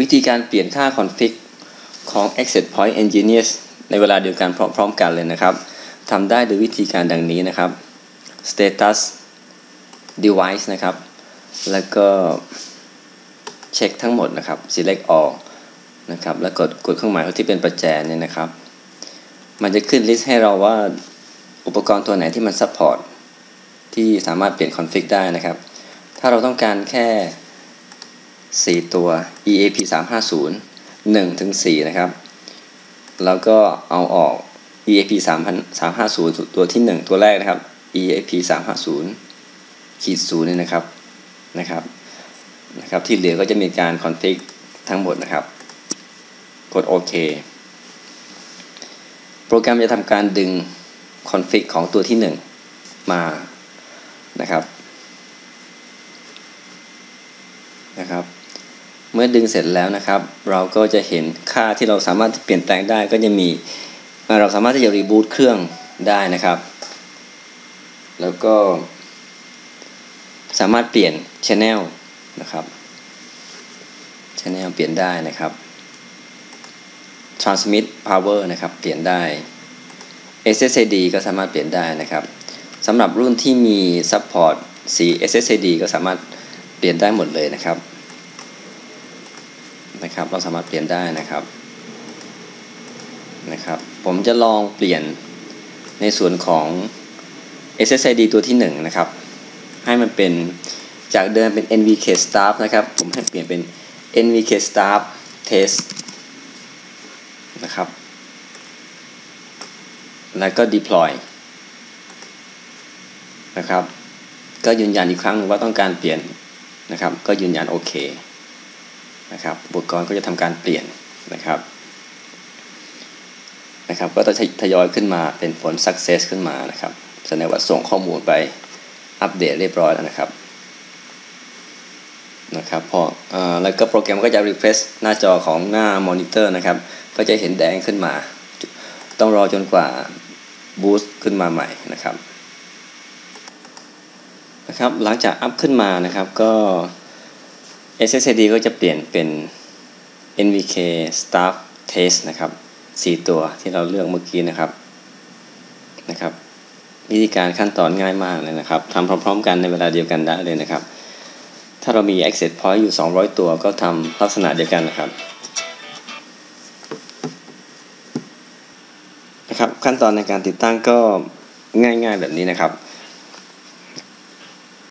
วิธีการเปลี่ยนค่า config ของ access point engineers ในเวลาเดียวกันพร้อมๆกันเลยนะครับทำได้โดยวิธีการดังนี้นะครับ status device นะครับ แล้วก็เช็คทั้งหมดนะครับ select all นะครับ แล้วกดกดเครื่องหมายที่เป็นประแจเนี่ยนะครับ มันจะขึ้นลิสต์ให้เราว่าอุปกรณ์ตัวไหนที่มัน support ที่สามารถเปลี่ยน config ได้นะครับ ถ้าเราต้องการแค่ 4 ตัว EAP 350 1ถึง4นะครับ แล้วก็เอาออก EAP 350 ตัวที่ 1 ตัวแรกนะครับ EAP 350ขีดศูนย์นี่นะครับนะครับนะครับ ที่เหลือก็จะมีการ config ทั้งหมดนะครับ กดโอเคโปรแกรมจะทำการดึง config ของตัวที่ 1 มานะครับนะครับ เมื่อดึงเสร็จแล้วนะครับ เราก็จะเห็นค่าที่เราสามารถเปลี่ยนแปลงได้ก็จะมี เราสามารถที่จะรีบูตเครื่องได้นะครับ แล้วก็ สามารถเปลี่ยน Channel นะครับ Channel เปลี่ยนได้นะครับ Transmit Power นะครับ เปลี่ยนได้ SSD ก็สามารถเปลี่ยนได้นะครับสำหรับรุ่นที่มี Support สี SSD ก็สามารถเปลี่ยนได้หมดเลยนะครับ นะครับ เราสามารถเปลี่ยนได้นะครับนะครับ ผมจะลองเปลี่ยนในส่วนของ SSID ตัวที่ 1 นะครับ ให้มันเป็นจากเดิมเป็น NVK Staff นะครับ ผมให้เปลี่ยนเป็น NVK Staff Test นะครับ แล้วก็ deploy นะครับ ก็ยืนยันอีกครั้งนึงว่าต้องการเปลี่ยนนะครับ ก็ยืนยันโอเค นะครับอุปกรณ์ก็จะทำการเปลี่ยนนะครับนะครับก็จะทยอยขึ้นมาเป็นผล success ขึ้นมานะครับแสดงว่าส่งข้อมูลไปอัปเดตเรียบร้อยแล้วนะครับนะครับพออแล้วก็โปรแกรมก็จะ refresh หน้าจอของหน้ามอนิเตอร์นะครับ ก็จะเห็นแดงขึ้นมา ต้องรอจนกว่า boost ขึ้นมาใหม่นะครับนะครับหลังจากอัพขึ้นมานะครับก็ SSD ก็จะเปลี่ยนเป็น NVK Staff Test นะครับ 4 ตัวที่เราเลือกเมื่อกี้นะครับนะครับ วิธีการขั้นตอนง่ายมากเลยนะครับทำพร้อมๆ กันในเวลาเดียวกันได้เลยนะครับ ถ้าเรามี Access Point อยู่ 200 ตัวก็ทำลักษณะเดียวกันนะครับนะครับ ขั้นตอนในการติดตั้งก็ง่ายๆแบบนี้นะครับ